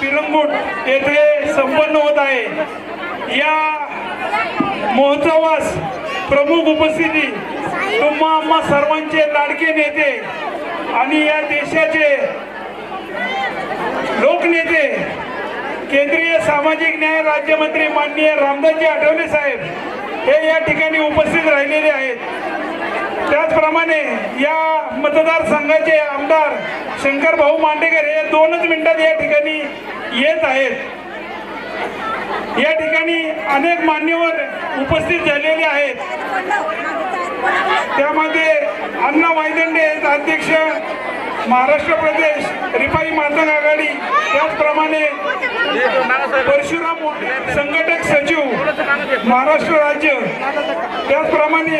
पिरंगुट येथे संपन्न होत आहे. या महोत्सवास प्रमुख उपस्थिती तुम्हा आम्हा सर्वांचे लाडके नेते आणि या देशाचे लोकनेते केंद्रीय सामाजिक न्याय राज्यमंत्री माननीय रामदासजी आठवले साहेब हे या ठिकाणी उपस्थित राहिलेले आहेत. त्याचप्रमाणे या मतदारसंघाचे आमदार शंकर भाऊ मांडेकर हे दोनच मिनिटात या ठिकाणी येत आहेत. या ठिकाणी अनेक मान्यवर उपस्थित झालेले आहेत. त्यामध्ये अण्णा वायदंडे अध्यक्ष महाराष्ट्र प्रदेश रिपाई माता आघाडी त्याचप्रमाणे परशुराम संघटक सचिव महाराष्ट्र राज्य. त्याचप्रमाणे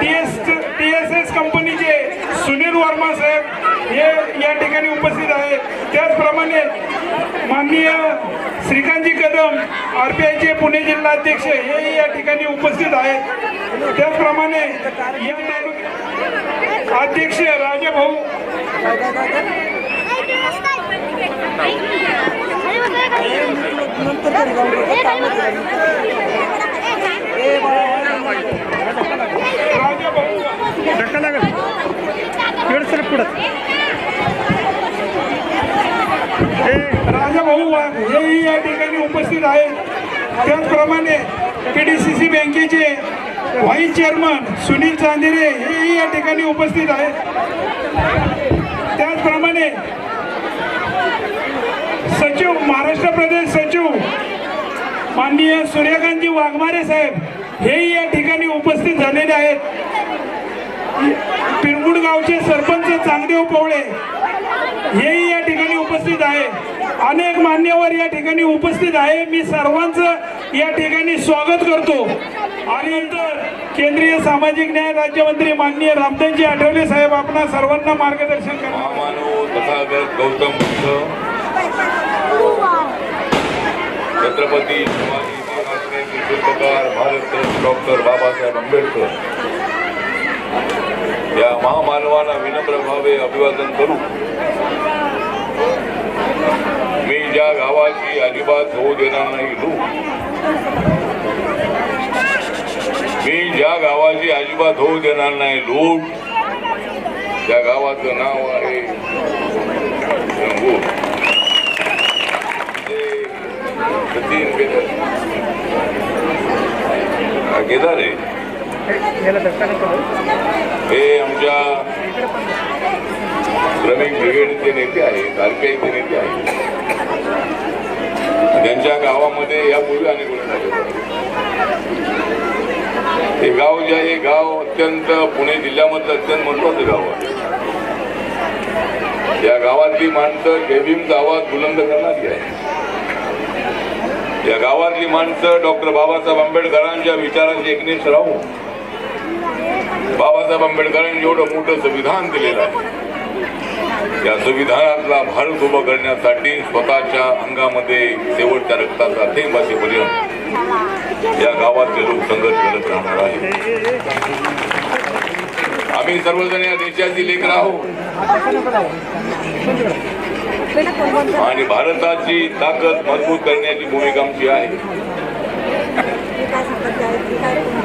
T S T S S कंपनीचे सुनील वर्मा साहेब हे या ठिकाणी उपस्थित आहेत. त्याचप्रमाणे माननीय श्रीकांतजी कदम आर पी आयचे पुणे जिल्हाध्यक्ष हे या ठिकाणी उपस्थित आहेत. त्याचप्रमाणे या तालुक्यात अध्यक्ष राजाभाऊ राजाभाऊ धक्का सर पुढं हे राजा भाऊ हेही या ठिकाणी उपस्थित आहेत त्याचप्रमाणे के डी सी सी बँकेचे व्हाईस चेअरमन सुनील चांदिरे हेही या ठिकाणी उपस्थित आहेत. त्याचप्रमाणे सचिव महाराष्ट्र प्रदेश सचिव माननीय सूर्यकांतजी वाघमारे साहेब हेही या ठिकाणी उपस्थित झालेले आहेत. पिरगुड गावचे सरपंच चांगदेव पवळे हेही या ठिकाणी उपस्थित आहे. अनेक मान्यवर या ठिकाणी उपस्थित आहे. मी सर्वांचं या ठिकाणी स्वागत करतो. आणि नंतर केंद्रीय सामाजिक न्याय राज्यमंत्री माननीय रामदानजी आठवले साहेब आपणा सर्वांना मार्गदर्शन करणार गौतम छत्रपती शिवाजी महाराष्ट्र कीर्तनकार भारतरत्न डॉक्टर बाबासाहेब आंबेडकर. या महामानवाला विनम्र भावे अभिवादन करू. मी ज्या गावाची अजिबात होऊ देणार नाही लूट मी ज्या गावाची अजिबात होऊ देणार नाही लूट. त्या गावाचं नाव आहे रंगूर. ते सचिन केदार हा, केदार आहे याला धक्का नको हे आमच्या श्रमिक ब्रिगेडचे नेते आहेत आरपीआयचे नेते आहेत. त्यांच्या गावामध्ये यापूर्वी अनेक वेळा झाले हे गाव जे आहे हे गाव अत्यंत पुणे जिल्ह्यामधलं अत्यंत महत्वाचं गाव आहे. या गावातली माणसं जयभीम आवाज बुलंद करणारी आहे या गावातली माणसं डॉक्टर बाबासाहेब आंबेडकरांच्या विचारांची एकनिष्ठ राहून बाबासाहेब आंबेडकरांनी एवढं मोठं संविधान दिलेलं आहे. या संविधानातला भारत उभं करण्यासाठी स्वतःच्या अंगामध्ये शेवटच्या रक्ताचा थेंब असेपर्यंत या गावातले लोक संघर्ष करत राहणार आहे आम्ही सर्वजण या देशाची लेकर आहोत. आणि भारताची ताकद मजबूत करण्याची भूमिका आमची आहे.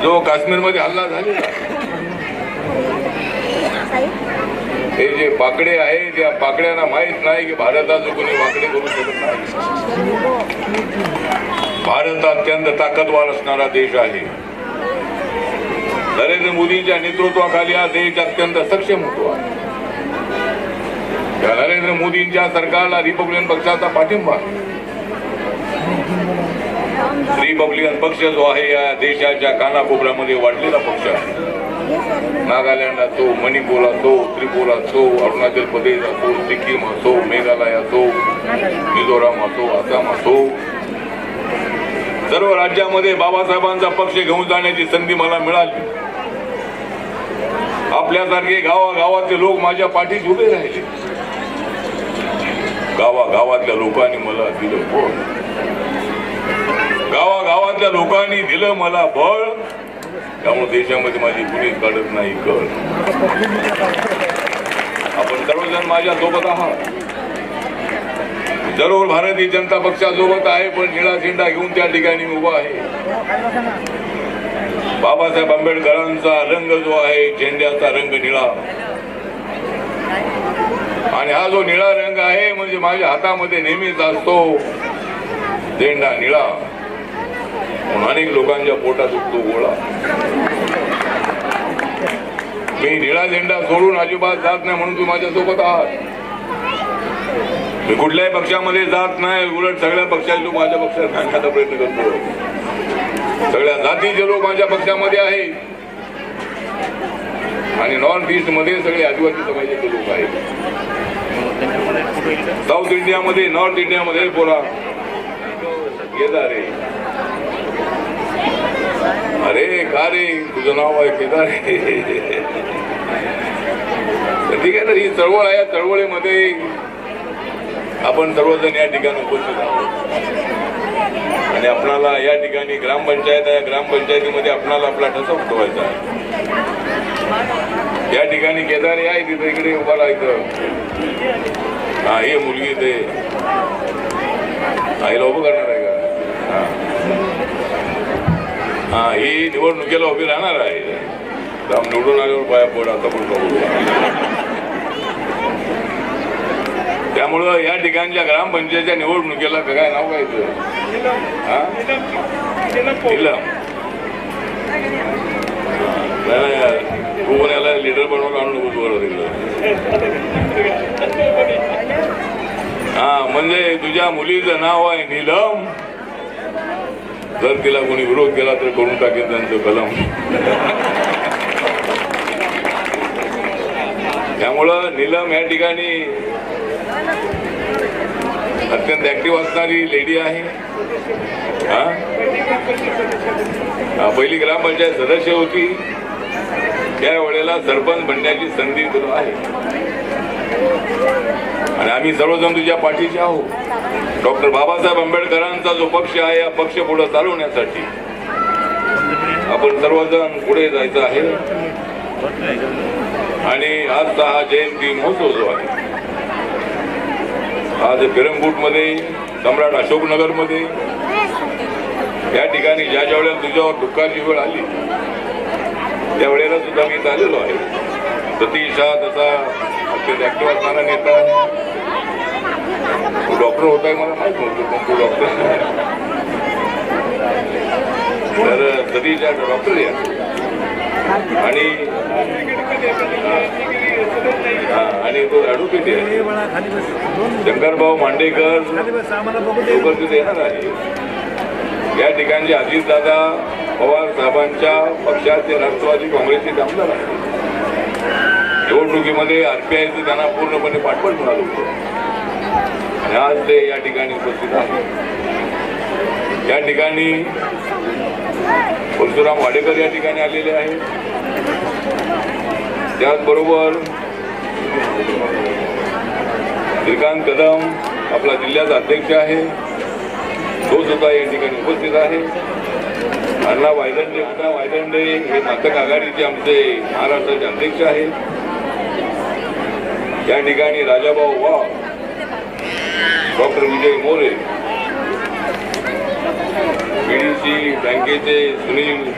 जो काश्मीरमध्ये हल्ला झालेला हे जे पाकडे आहे त्या पाकड्यांना माहीत नाही की भारताचं कोणी वाकडे करू शकत नाही. भारत अत्यंत ताकदवार असणारा देश आहे. नरेंद्र मोदींच्या नेतृत्वाखाली हा देश अत्यंत सक्षम होतो आहे. त्या नरेंद्र मोदींच्या सरकारला रिपब्लिकन पक्षाचा पाठिंबा रिपब्लिकन पक्ष जो आहे या देशाच्या कानाकोपऱ्यामध्ये वाढलेला पक्ष आहे. नागालँड असो मणिपूर असो त्रिपुरा असो अरुणाचल प्रदेश असो सिक्कीम असो मेघालय असो मिझोराम असो आसाम असो सर्व राज्यामध्ये बाबासाहेबांचा पक्ष घेऊन जाण्याची संधी मला मिळाली. आपल्यासारखे गावागावातले लोक माझ्या पाठीत उभे राहिले. गावागावातल्या लोकांनी मला दिलं बळ. गावागावातल्या लोकांनी दिलं मला बळ. त्यामुळे देशामध्ये माझी कुणी काढत नाही कळ. आपण सर्वजण माझ्या सोबत आहात. जरूर भारतीय जनता पक्षासोबत आहे पण निळा झेंडा घेऊन त्या ठिकाणी मी उभा आहे. बाबासाहेब आंबेडकरांचा रंग जो आहे झेंड्याचा रंग निळा. आणि हा जो निळा रंग आहे म्हणजे माझ्या हातामध्ये नेहमीच असतो झेंडा निळा. अनेक लोकांच्या पोटात उठतो गोळा. मी निळा झेंडा सोडून अजिबात जात नाही म्हणून तू माझ्यासोबत आहात. मी कुठल्याही पक्षामध्ये जात नाही उलट सगळ्या पक्षाचे लोक माझ्या पक्षात आणण्याचा प्रयत्न करतो. सगळ्या जातीचे लोक माझ्या पक्षामध्ये आहेत. आणि नॉर्थ ईस्टमध्ये सगळे आदिवासी समाजाचे लोक आहेत. साऊथ इंडियामध्ये नॉर्थ इंडियामध्ये बोला केदार रे. अरे तुझं नाव आहे केदार. ठीक आहे ना ही चळवळ आहे या चळवळीमध्ये आपण सर्वजण या ठिकाणी उपस्थित आहोत. आणि आपणाला या ठिकाणी ग्रामपंचायत आहे ग्रामपंचायतीमध्ये आपणाला आपला ठसा उठवायचा आहे. या ठिकाणी केदारी आहे तिथे इकडे उभा राहायचं हा हे मुलगी ते आईला उभं करणार आहे का हा. हा ही निवडणुकीला उभी राहणार आहे निवडून आल्यावर पाया पोड आता पण बघू त्यामुळं या ठिकाणच्या ग्रामपंचायतच्या निवडणुकीला काय नाव काय इथं? हा याला नाही, लिडर बनवून आणून नको बरोबर तिकडं हा म्हणजे तुझ्या मुलीचं नाव आहे नीलम जर तिला कोणी विरोध केला तर करून टाकेल त्यांचं कलम. त्यामुळं नीलम या ठिकाणी अत्यंत ऍक्टिव्ह असणारी लेडी आहे. हा? पहिली ग्रामपंचायत सदस्य होती. त्यावेळेला सरपंच बनण्याची संधी तुला आहे. आणि आम्ही सर्वजण तुझ्या पाठीचे आहोत. डॉक्टर बाबासाहेब आंबेडकरांचा जो पक्ष आहे या पक्ष पुढे चालवण्यासाठी. आपण सर्वजण पुढे जायचं आहे. आणि आजचा हा जयंती महोत्सव जो आहे आज मध्ये सम्राट अशोकनगरमध्ये या ठिकाणी ज्या ज्या वेळेला तुझ्यावर दुःखाची वेळ आली त्यावेळेला सुद्धा मी आलेलो आहे. सतीश तसा अत्यंत ऍक्टिव्ह असणारा नेता. तू डॉक्टर होताय मला माहीत नव्हतं पण तू डॉक्टर तर तरी त्या डॉक्टर या. आणि आणि तो ऍडव्होकेट आहे शंकरभाऊ मांडेकर लवकर तिथे येणार आहे. या ठिकाणचे अजितदादा पवार साहेबांच्या पक्षाचे राष्ट्रवादी काँग्रेसचे आमदार आहेत. निवडणुकीमध्ये आरपीआयचं त्यांना पूर्णपणे पाठबळ मिळालं होतं. आणि आज ते या ठिकाणी उपस्थित आहे या ठिकाणी परशुराम वाडेकर या ठिकाणी आलेले आहेत. त्याचबरोबर श्रीकांत कदम आपला जिल्ह्याचा अध्यक्ष आहे. तो सुद्धा या ठिकाणी उपस्थित आहे. अण्णा वायदंडे अण्णा वायदंडे हे नाटक आघाडीचे आमचे महाराष्ट्राचे अध्यक्ष आहेत. या ठिकाणी राजाभाऊ वा डॉक्टर विजय मोरे बीडीसी बँकेचे सुनील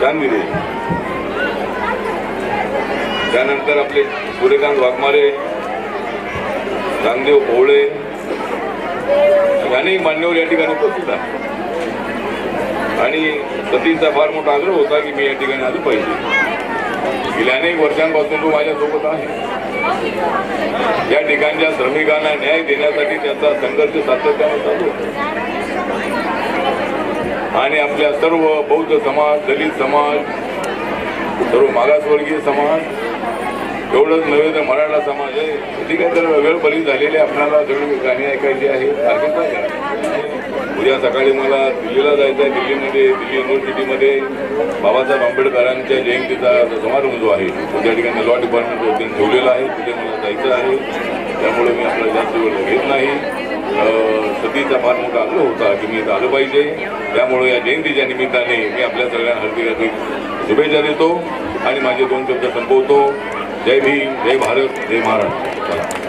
चांदिरे त्यानंतर आपले सूर्यकांत वाघमारे नामदेव पोवळे अनेक मान्यवर या ठिकाणी उपस्थित आहे आणि सतींचा फार मोठा आग्रह होता की मी या ठिकाणी आलो पाहिजे. गेल्या अनेक वर्षांपासून तो माझ्यासोबत आहे. या ठिकाणच्या श्रमिकांना न्याय देण्यासाठी त्याचा संघर्ष सातत्याने चालू आणि आपल्या सर्व बौद्ध समाज दलित समाज सर्व मागासवर्गीय समाज एवढंच नव्हे तर मराठा समाज आहे. ठीक आहे तर वेळ बरी झालेली आपल्याला सगळी गाणी ऐकायची आहेत आहे. उद्या सकाळी मला दिल्लीला जायचं आहे दिल्लीमध्ये दिल्ली युनिव्हर्सिटीमध्ये बाबासाहेब आंबेडकरांच्या जयंतीचा समारंभ जो आहे तो त्या ठिकाणी लॉ डिपार्टमेंट वतीने ठेवलेला आहे तिथे मला जायचं आहे. त्यामुळे मी आपला जास्त वेळ घेत नाही. सतीचा फार मोठा आग्रह होता की मी इथं आलं पाहिजे. त्यामुळे या जयंतीच्या निमित्ताने मी आपल्या सगळ्यांना हार्दिक हार्दिक शुभेच्छा देतो आणि माझे दोन शब्द संपवतो. जय भीम जय भारत जय महाराष्ट्र.